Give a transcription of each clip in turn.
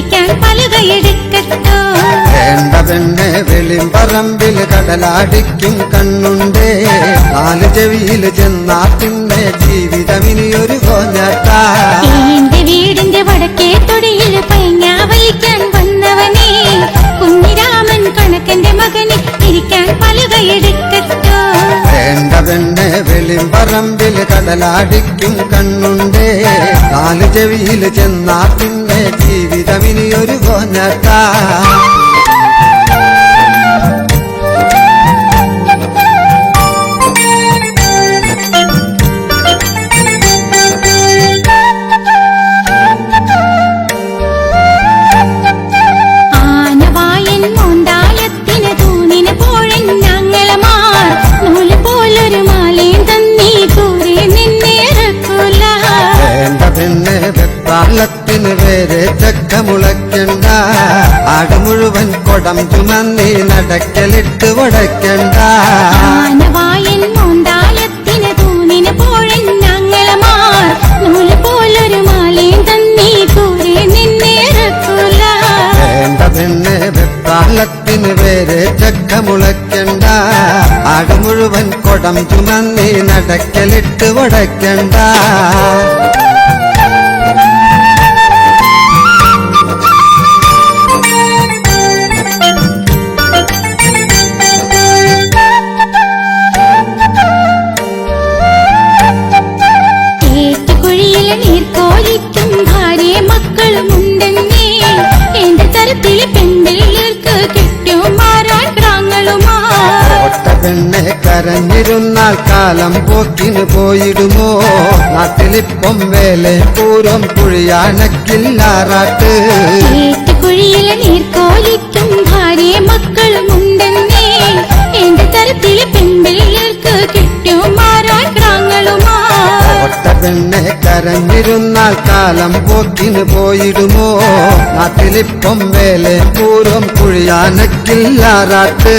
ചിരിക്കാൻ പലകയെടുക്കട്ടോ വേണ്ട വെളിമ്പറമ്പിൽ കടലാടിക്കും കണ്ണുണ്ടേ. നാല് ചെവിയിൽ ചെന്നാ പിന്നെ ജീവിതമിനി ഒരു കോഞ്ഞത്താ എന്റെ വീടിന്റെ വടക്കേ തൊടിയിൽ പൈങ്ങാ വലിക്കാൻ വന്നവനെ. കുഞ്ഞിരാമൻ കണക്കന്റെ മകനെ ഇരിക്കാൻ പലകയെടുക്കും വെളിമ്പറമ്പിൽ കടലാടിക്കും കണ്ണുണ്ടേ. നാല് ചെവിയിൽ ചെന്നാ പിന്നെ ജീവിതം ഇനിയൊരു ആട് മുഴുവൻ കൊടം ചുമന്നി നടക്കലിട്ട് വടക്കണ്ട. ആനവായൻ പേര് തൂണിന് പോഴൻ ഞങ്ങളമാർ. നൂൽ പോലൊരു മാലയും തന്നി കൂറി നിന്നിറക്കൂല വേണ്ട പെണ്ണെ വെപ്പാളത്തിന് വേറെ ചക്ക മുളയ്ക്കണ്ട. ആട് മുഴുവൻ കൊടം ചുമന്നി നടക്കലിട്ട് ഉടയ്ക്കണ്ട ഏറ്റുകുഴിയിലെ നീർക്കോലിക്കും ഭാര്യ മക്കളും ഉണ്ടെന്നേ. എന്റെ തരത്തിലെ പെൺപിള്ളേർക്ക് കിട്ടും മാറാൻ ക്രാങ്ങളുമാ പെണ്ണെ കരഞ്ഞിരുന്നാൽ കാലം പോക്കിന് പോയിടുമോ? നാട്ടിലിപ്പം വേലെ പൂരം കുഴിയാനക്കില്ലാറാട്ട് ഏറ്റുകുഴിയിലെ നീർക്കോലിക്കും ഭാര്യ മക്കളും ഉണ്ടെന്നേ. എന്റെ തരത്തിലെ പെൺപിള്ളേർക്ക് പെണ്ണെ കരഞ്ഞിരുന്നാൽ കാലം പോക്കിന് പോയിടുമോ നാട്ടിലിപ്പം വേലെ പൂരം കുഴിയാനക്കില്ലാറാട്ട്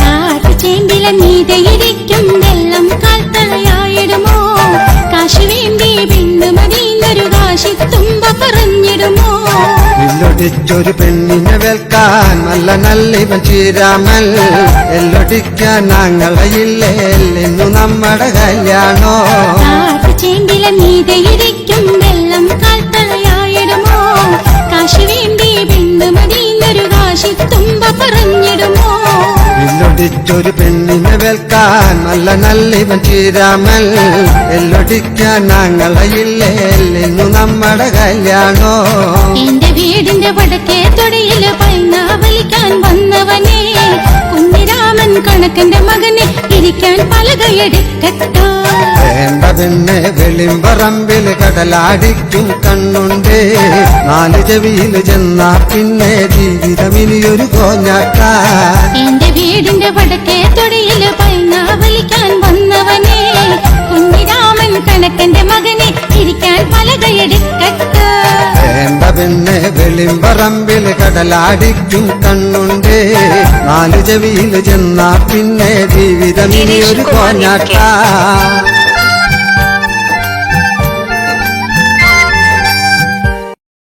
കാട്ടുചേമ്പില എല്ലൊടിച്ചൊരു പെണ്ണിനെ വേൽക്കാൻ നല്ല നല്ലിവൻ ചീരാമൽ എല്ലൊടിക്കാൻ ഞങ്ങളയില്ലേ ഇന്നു നമ്മുടെ കല്യാണോ? കാട്ടുചേമ്പില മീതയിരിക്കും വെള്ളം കാൽത്തളയായിടുമോ കാശ് വേണ്ടി ബിന്ദുമതിന്നൊരു കാശി തുമ്പ പറഞ്ഞിടുമോ? എല്ലൊടിച്ചൊരു പെണ്ണിനെ വേൽക്കാൻ നല്ല നല്ലിവൻ ചീരാമൽ എല്ലൊടിക്കാൻ ഞങ്ങളയില്ലേ ഇന്നു നമ്മുടെ കല്യാണോ? എന്റെ വീടിന്റെ വടക്കേ തൊടിയിൽ പൈനാവലിക്കാൻ വന്നവനെ. കുഞ്ഞിരാമൻ കണക്കന്റെ മകനെ ഇരിക്കാൻ പലകയെടുക്കട്ടോ വേണ്ട പിന്നെ വെളിമ്പറമ്പിൽ കടലാടിക്കും കണ്ണുണ്ട്. നാല് ചെവിയിൽ ചെന്നാ പിന്നെ ജീവിതം ഇനിയൊരു കോഞ്ഞാക്ക എന്റെ വീടിന്റെ വടക്കേ തൊടിയിൽ പിന്നെ വെളിമ്പറമ്പിൽ കടലാടിക്കും കണ്ണുണ്ടേ. നാല് ചെവിയിൽ ചെന്നാ പിന്നെ ജീവിതം ഇനിയൊരു കോഞ്ഞാട്ട.